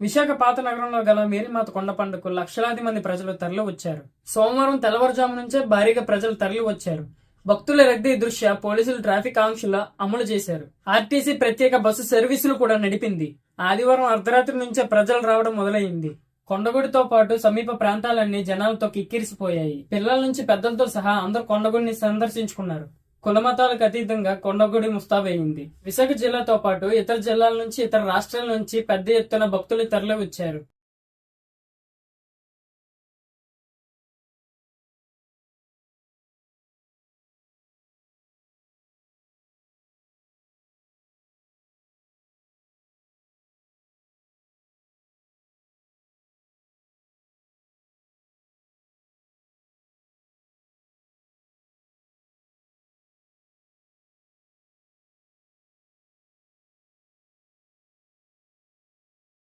విశాఖ పాత నగరంలో గల మేరీమాత కొండ పండుగకు లక్షలాది మంది ప్రజలు తరలి వచ్చారు. సోమవారం తెల్లవారుజాము నుంచే భారీగా ప్రజలు తరలి వచ్చారు. భక్తుల రద్దీ దృష్ట్యా పోలీసులు ట్రాఫిక్ ఆంక్షలు అమలు చేశారు. ఆర్టీసీ ప్రత్యేక బస్సు సర్వీసులు కూడా నడిపింది. ఆదివారం అర్ధరాత్రి నుంచే ప్రజలు రావడం మొదలైంది. కొండగుడితో పాటు సమీప ప్రాంతాలన్నీ జనాలతో కిక్కిరిసిపోయాయి. పిల్లల నుంచి పెద్దలతో సహా అందరూ కొండగుడిని సందర్శించుకున్నారు. కులమతాలకు అతీతంగా కొండగుడి ముస్తాబయింది విశాఖ జిల్లాతో పాటు ఇతర జిల్లాల నుంచి ఇతర రాష్ట్రాల నుంచి పెద్ద ఎత్తున భక్తులు తరలి వచ్చారు